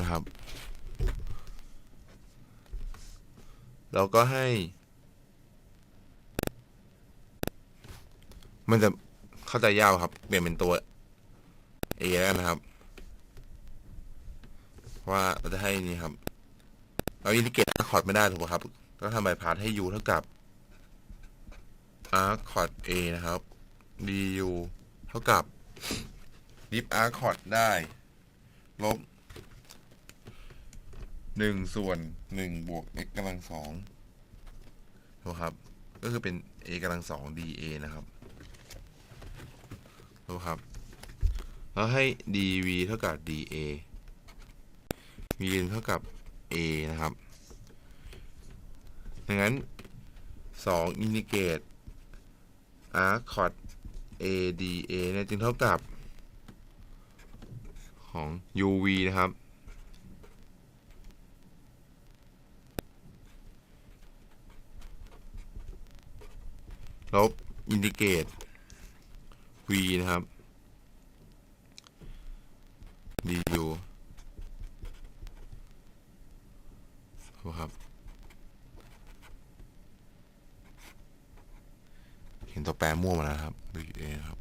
นะครับ เราก็ให้ มันจะเข้าใจยากครับ เปลี่ยนเป็นตัว A แล้วนะครับ ว่าเราจะให้นี่ครับ เราอินทิเกตอาร์คอร์ดไม่ได้ถูกไหมครับ ก็ทำใบพาสให้ u เท่ากับ arc chord a นะครับ du เท่ากับ dip arc chord ได้ ลบ หนึ่งส่วนหนึ่งบวก x กำลังสองถูกครับ ก็คือเป็น a กำลังสอง dA นะครับถูกครับ แล้วให้ dv เท่ากับ dA v เท่ากับ a นะครับดังนั้นสองอินทิเกต arc chord ADA เนี่ยจึงเท่ากับของ UV นะครับ ลบอินทิเกต V นะครับ du ถูกครับ เห็นตัวแปรมั่วมาแล้วครับดูเอครับ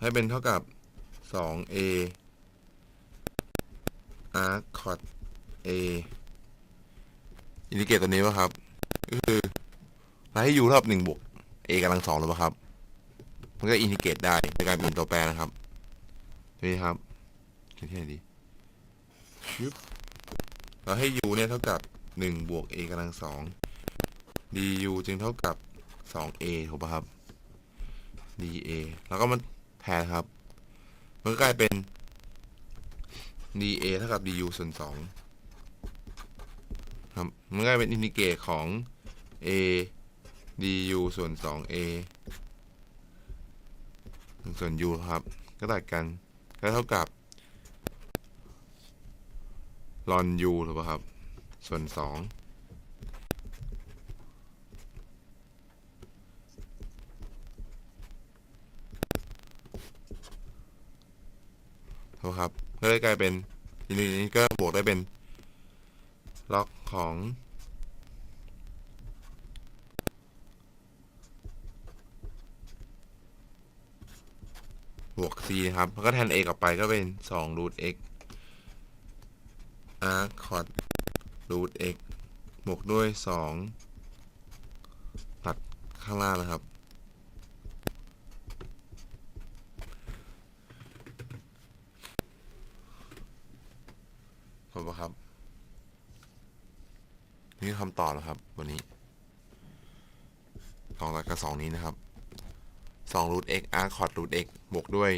ให้เป็นเท่ากับ 2a arc cot a อินดิเกตตัวนี้ว่าครับ ก็คือ เราให้ u เท่ากับ1บวก a กำลังสองหรือเปล่าครับ มันก็อินดิเกตได้ในการเปลี่ยนตัวแปรนะครับนี่ครับเขียนที่ไหนดีชึบเราให้ u เนี่ยเท่ากับ1บวก a กำลังสอง du จึงเท่ากับ 2a ถูกป่ะครับ dA แล้วก็มันแทนครับ มันก็กลายเป็น dA เท่ากับ du ส่วน2ครับ มันก็กลายเป็นอินทิเกรตของ a du ส่วน 2a ส่วน u ครับ ก็ตัดกัน ก็เท่ากับ ln u ถูกป่ะครับ ส่วน 2 ถูกครับ ก็เลยกลายเป็นทีนี้ก็บวกได้เป็นล็อกของ บวก c นะครับแล้วก็แทน a กลับไปก็เป็น2 root x arc cot root x บวกด้วย 2 ตัดข้างล่างนะครับถูกปะครับ นี่คือคำตอบแล้วครับ วันนี้สองหลักกับสองนี้นะครับสองรูท x arc cot root x บวกด้วย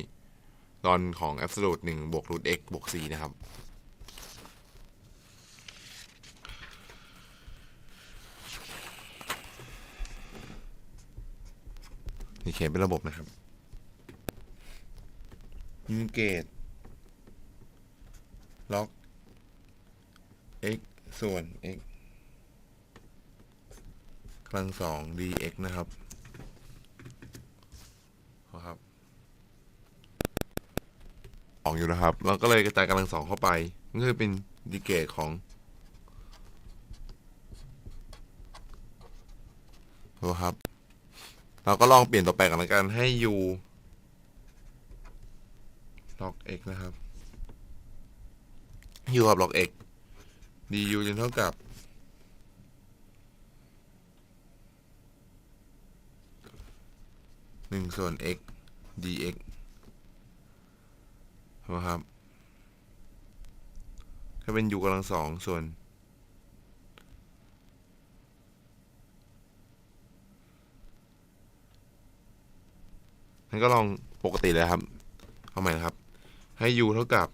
ลอนของ absolute หนึ่งบวก root x บวก c นะครับ นี่เขียนเป็นระบบนะครับยูนิเกตล็อก x ส่วน x กำลังสอง dx นะครับ ออกอยู่นะครับแล้วก็เลยกระจายกำลังสองเข้าไปมันก็คือเป็นดีเกตของครับ เราก็ลองเปลี่ยนตัวแปรกันละกันให้ u log x นะครับ u กับ log x du จะเท่ากับหนึ่งส่วน x dx นะครับ ก็เป็น u กำลังสองส่วนงั้นก็ลองปกติเลยครับ เอาใหม่นะครับ ให้ u เท่ากับ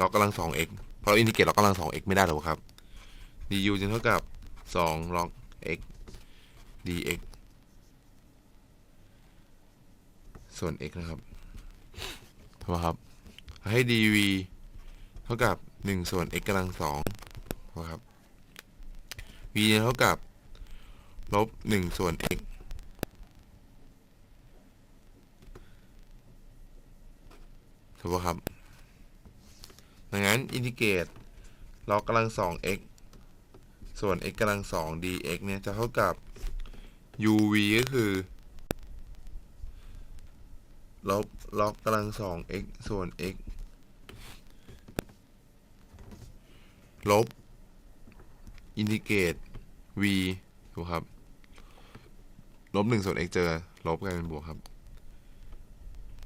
ล็อกกำลังสอง x เพราะเราอินทิเกรตล็อกกำลังสอง x ไม่ได้หรอกครับ du จึงเท่ากับสองล็อก x dx ส่วน x นะครับถูกไหมครับ ให้ dv เท่ากับ 1 ส่วน x กำลังสองนะครับ v เท่ากับลบ 1 ส่วน x ถูกไหมครับ ดังนั้น อินทิเกรตล็อกกำลังสอง x ส่วน x กำลังสอง dx เนี่ย จะเท่ากับ uv ก็คือ ลบล็อกกำลังสอง x ส่วน x ลบอินทิเกรต v ถูกครับ ลบหนึ่งส่วน x เจอ ลบกลายเป็นบวกครับ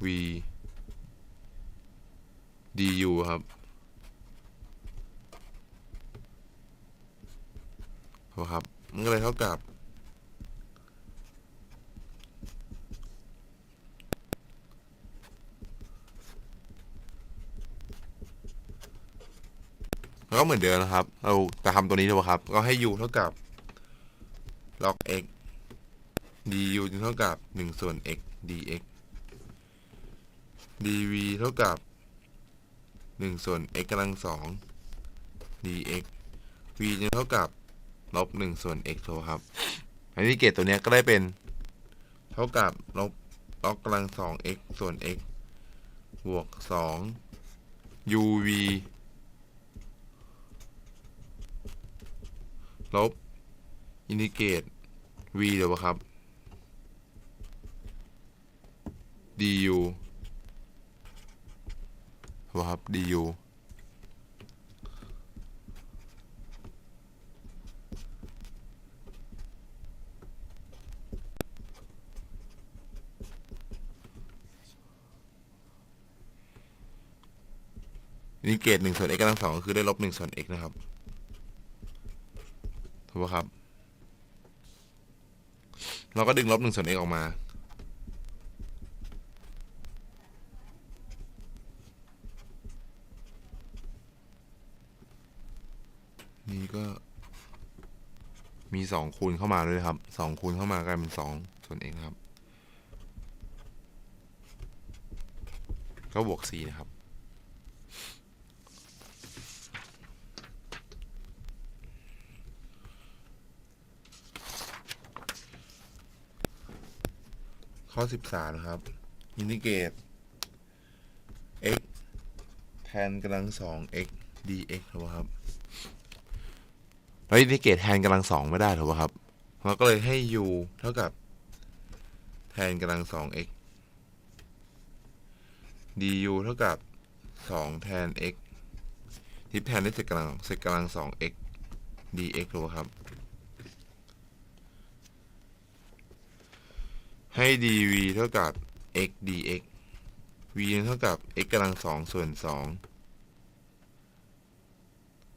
v du ครับถูกครับ มันก็เลยเท่ากับ ก็เหมือนเดิมนะครับ เราจะทำตัวนี้ถูครับ ก็ให้ u เท่ากับ log x du จึงเท่ากับ1ส่วน x dx dv เท่ากับ1ส่วน x กำลังสอง dx v จึงเท่ากับลบ1ส่วน x ถูกไหมครับอันนี้เกตตัวนี้ก็ได้เป็น เท่ากับลบล็อกกำลังสอง x ส่วน x บวก2 uv ลบอินทิเกรต v เดี๋ยวครับ du ถูกครับ du อินทิเกรตหนึ่งส่วน x กำลังสองก็คือได้ลบหนึ่งส่วน x นะครับ ถูกปะครับ เราก็ดึงลบหนึ่งส่วน x ออกมา นี่ก็มีสองคูณเข้ามาด้วยครับสองคูณเข้ามากลายเป็นสองส่วน x นะครับ ก็บวกสี่นะครับ ข้อสิบสามนะครับอินทิเกรต x แทนกำลังสอง x dx ถูกไหมครับแล้วอินทิเกรตแทนกำลังสองไม่ได้ถูกไหมครับ เราก็เลยให้ u เท่ากับ แทนกำลังสอง x du เท่ากับสองแทน x ทิปแทนด้วยเศษกำลังเศษกำลังสอง x dx ถูกไหมครับ ให้ dv เท่ากับ x dx v เท่ากับ x กำลังสองส่วนสอง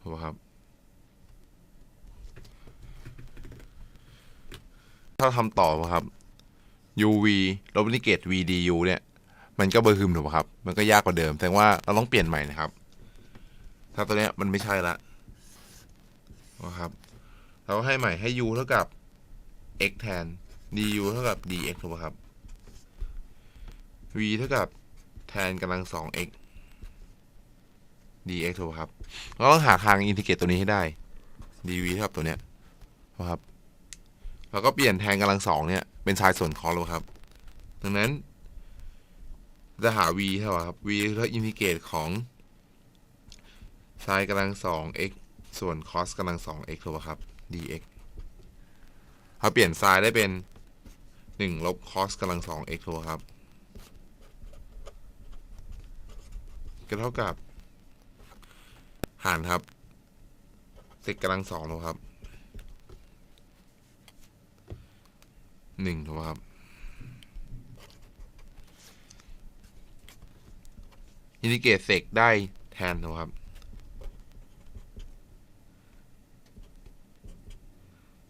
ถูกครับ ถ้าทำต่อครับ uv ลบนิเกต v du เนี่ย มันก็เบอร์ฮึมถูกปะครับ มันก็ยากกว่าเดิม แสดงว่าเราต้องเปลี่ยนใหม่นะครับ ถ้าตัวเนี้ยมันไม่ใช่ละนะครับ เราให้ใหม่ให้ u เท่ากับ x แทน du เท่ากับ dx ถูกปะครับ v เท่ากับแทนกำลังสอง x dx ถูกปะครับเราต้องหาทางอินทิเกรตตัวนี้ให้ได้ dv เท่ากับตัวเนี้ยนะครับเราก็เปลี่ยนแทนกำลังสองเนี่ยเป็นชายส่วนคอแล้วครับ ดังนั้น จะหา v เท่าครับ v เท่าอินทิเกรตของ sin กำลังสอง x ส่วน cos กำลังสอง x ถูกปะครับ dx ถ้าเปลี่ยน sin ได้เป็น หนึ่งลบ cos กำลังสอง x ถูกปะครับ ก็เท่ากับ หารครับเศษกำลังสองถูกปะครับหนึ่งถูกปะครับอินทิเกรตเซกได้แทนถูกปะครับ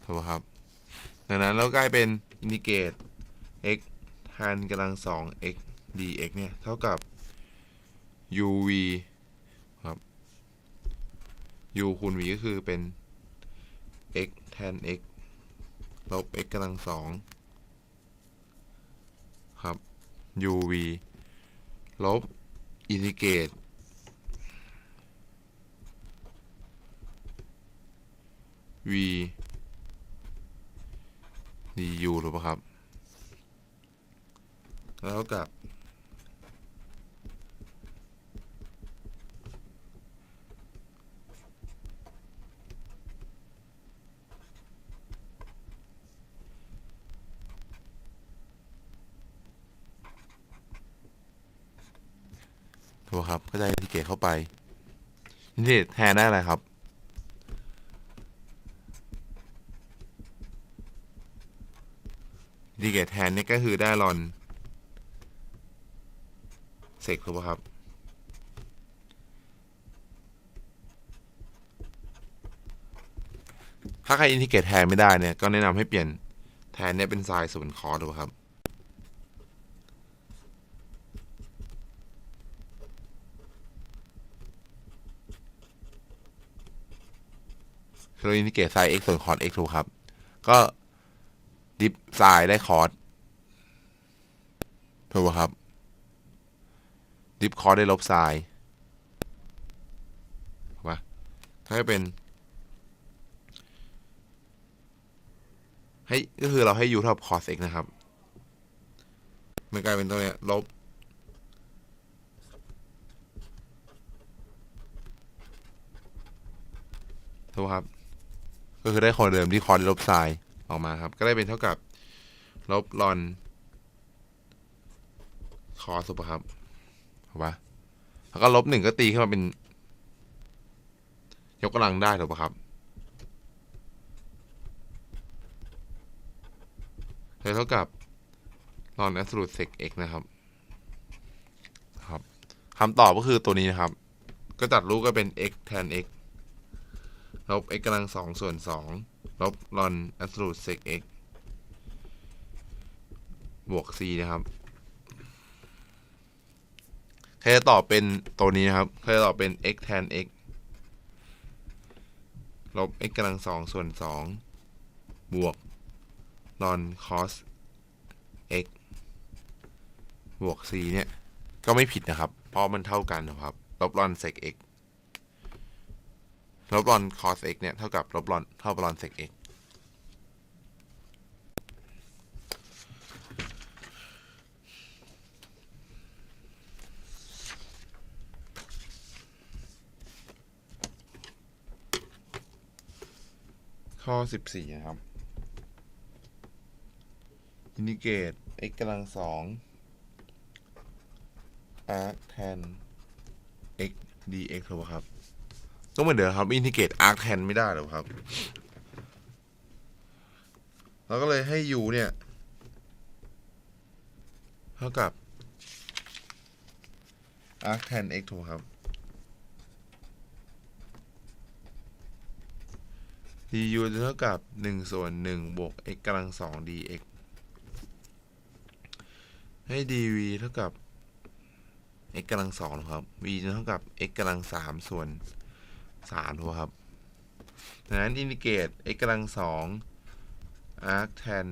ถูกปะครับ ดังนั้นเรากลายเป็น อินทิเกรต x แทนกำลังสอง x dx เนี่ยเท่ากับ uv ครับ u คูณ v ก็คือเป็น x แทน x ลบ x กำลังสองครับ uv ลบอินทิเกรต v du ถูกปล่าครับ แล้วกับ ถูกครับ ก็ได้อินเกตเข้าไปนี่แทนได้อะไรครับ ก็คือได้รอนเซกถูกป่ะครับ ถ้าใครอินทิเกรตแทนไม่ได้เนี่ย ก็แนะนำให้เปลี่ยนแทนเนี่ยเป็นไซน์ส่วนคอร์ดูครับคือเราอินทิเกรตไซน์ x ส่วนคอร์ส x ถูกครับ ก็ดิฟไซน์ได้คอร์ส ถูกป่ะครับดิฟคอร์ได้ลบไซน์ถูกปะให้เป็นให้ก็คือเราให้ u เท่ากับ cos x นะครับ มันกลายเป็นตัวเนี้ยลบ ถูกครับ ก็คือได้คนเดิมที่คอร์สลบไซน์ออกมาครับ ก็ได้เป็นเท่ากับ ลบลอน คอสุปะครับถูกปะแล้วก็ลบหนึ่งก็ตีขึ้นมาเป็น ยกกำลังได้ถูกปะครับเลยเท่ากับลอน absolute sec x นะครับ ครับคำตอบก็คือตัวนี้นะครับ ก็จัดรูปก็เป็น x แทน x ลบ x กำลังสองส่วนสองลบลอน absolute sec x บวก c นะครับ ใครจะตอบเป็นตัวนี้นะครับใครจะตอบเป็น x แทน x ลบ x กำลังสองส่วนสองบวกลอน cos x บวก c เนี่ย ก็ไม่ผิดนะครับ เพราะมันเท่ากันนะครับ ลบลอน sec x ลบลอน cos x เนี่ย เท่ากับลบลอนเท่ากับลอน sec x ข้อ14นะครับอินทิเกรต x กำลังสอง arc tan x dx ถูกปะครับต้องเหมือนเดิมครับอินทิเกรต arc tan ไม่ได้หรอกครับ เราก็เลยให้ u เนี่ย เท่ากับ arc tan x ถูกครับ du เท่ากับ1ส่วน1บวก x กำลังสอง dx ให้ dv เท่ากับ x กำลังสองครับ v เท่ากับ x กำลังสามส่วนสามถูกครับดังนั้นอินทิเกรต x กำลังสอง arc tan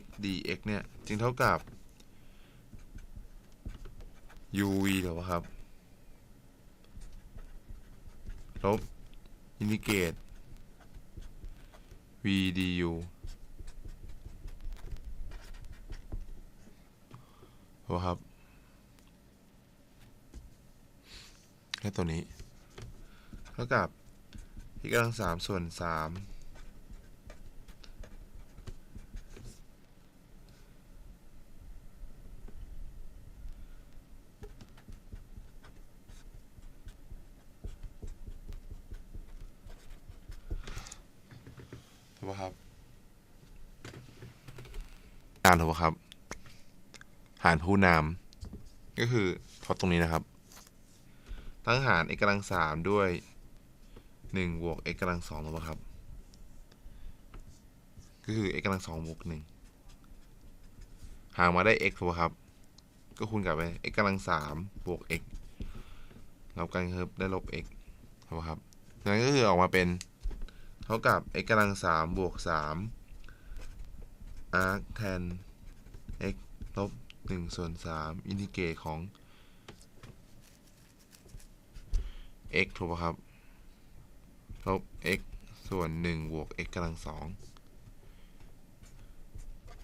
x dx เนี่ยจึงเท่ากับ uv ถูกปะครับ ลบอินทิเกรต v du ถูกปะครับแค่ตัวนี้ เท่ากับพิกำลังสามส่วนสามถูกปะครับนามถูกครับ หารผู้นาม ก็คือพอตรงนี้นะครับตั้งหาร x กำลังสามด้วยหนึ่งบวก x กำลังสองถูกครับ ก็คือ x กำลังสองบวกหนึ่งหารมาได้ x ถูกปะครับ ก็คูณกลับไป x กำลังสามบวก x ลบกันครับได้ลบ x ถูกปะครับนั่นก็คือออกมาเป็น เท่ากับ x กำลังสามบวกสาม arc tan x ลบหนึ่งส่วนสามอินทิเกรตของ x ถูกปะครับ ลบ x ส่วนหนึ่งบวก x กำลังสอง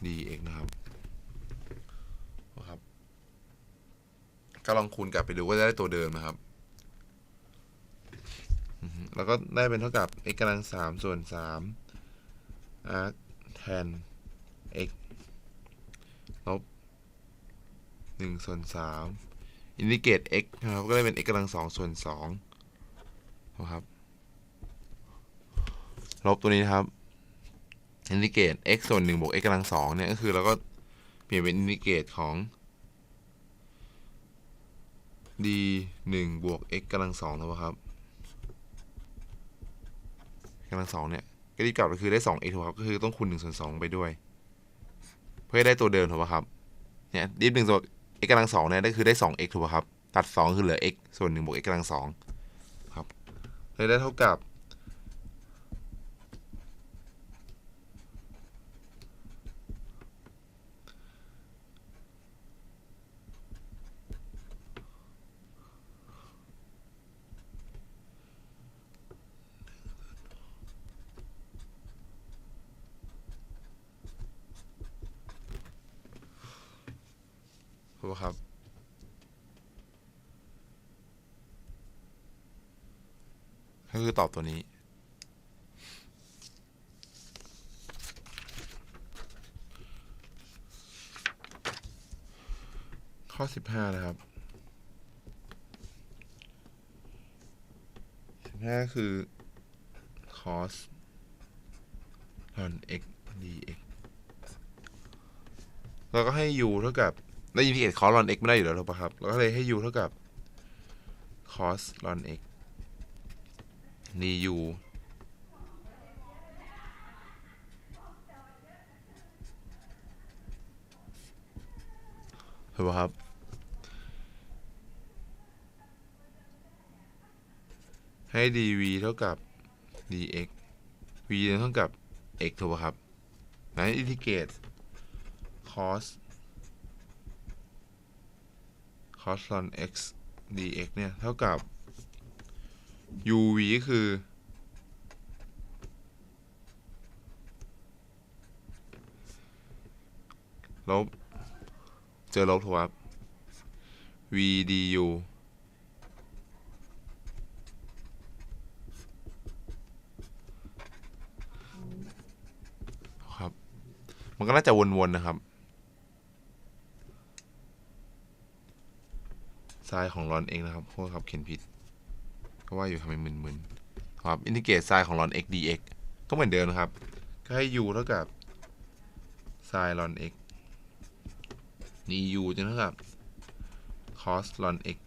dx นะครับนะครับ ก็ลองคูณกลับไปดูก็จะได้ตัวเดิมนะครับ แล้วก็ได้เป็นเท่ากับ x กำลังสามส่วนสาม arc tan x ลบหนึ่งส่วนสามอินทิเกรต x นะครับ ก็ได้เป็น x กำลังสองส่วนสองนะครับ ลบตัวนี้นะครับ อินทิเกรต x ส่วนหนึ่งบวก x กำลังสองเนี่ย ก็คือเราก็เปลี่ยนเป็นอินทิเกรตของ d หนึ่งบวก x กำลังสองถูกไหมครับกำลังสองเนี่ยก็รีบกลับก็คือได้สอง x ถูกครับ ก็คือต้องคูณหนึ่งส่วนสองไปด้วย เพื่อได้ตัวเดิมถูกไหมครับ เนี่ยดิฟหนึ่งส่วน x กำลังสองเนี่ยได้คือได้สอง x ถูกไหมครับ ตัดสองคือเหลือ x ส่วนหนึ่งบวก x กำลังสองครับเลยได้เท่ากับูครับ ก็คือตอบตัวนี้ ข้อสิบห้านะครับสิบห้าคือ cos ln x dx เราก็ให้ u เท่ากับ ได้อินทิเกรต cos ln x ไม่ได้อยู่แล้วถูกปะครับ เราก็เลยให้ u เท่ากับ cos ln x du ถูกปะครับ ให้ dv เท่ากับ dx v เท่ากับ x ถูกปะครับนั้นอินทิเกรต cos cos ln x dx เนี่ย เท่ากับ uv ก็คือ ลบ เจอลบถูกครับ v du ครับ มันก็น่าจะวน ๆ นะครับ ไซน์ของลอนเองนะครับโทษครับเขียนผิด ก็ว่าอยู่ทำไมมึนๆครับอินทิเกรตไซน์ของลอน x dx ก็เหมือนเดิมนะครับ ก็ให้ u เท่ากับไซน์ลอน x du จะเท่ากับ cos ln x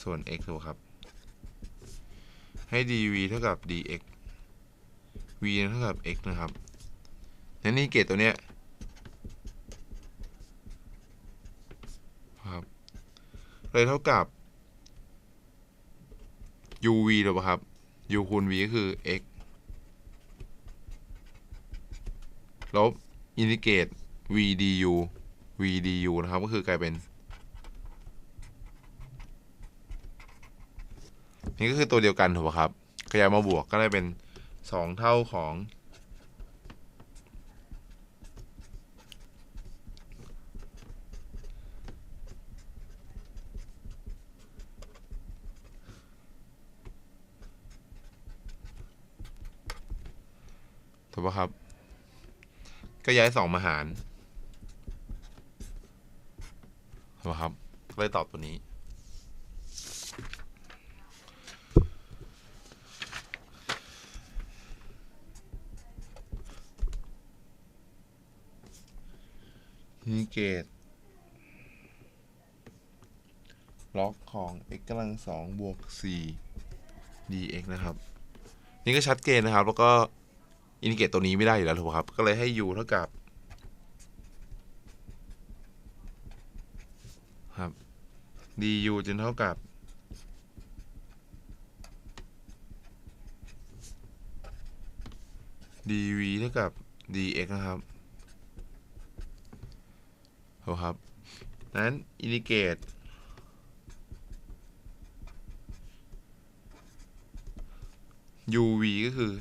ส่วน x ถูกครับ ให้ dv เท่ากับ dx v เท่ากับ x นะครับและนี่เกรดตัวเนี้ยครับ เลยเท่ากับ uv ถูกป่ะครับ u คูณ v ก็คือ x ลบอินทิเกรต v du v du นะครับ ก็คือกลายเป็น นี่ก็คือตัวเดียวกันถูกป่ะครับ ขยายมาบวกก็ได้เป็นสองเท่าของ ถูกป่ะครับ ก็ย้ายสองมาหารถูกป่ะครับก็เลยตอบตัวนี้นิเกตล็อกของ x กำลังสองบวกสี่ dx นะครับ นี่ก็ชัดเจนนะครับ แล้วก็ อินทิเกตตัวนี้ไม่ได้อยู่แล้วถูกครับ ก็เลยให้ u เท่ากับครับ du จะเท่ากับ dv เท่ากับ dx นะครับถูกครับนั้นอินดิเกต uv ก็คือ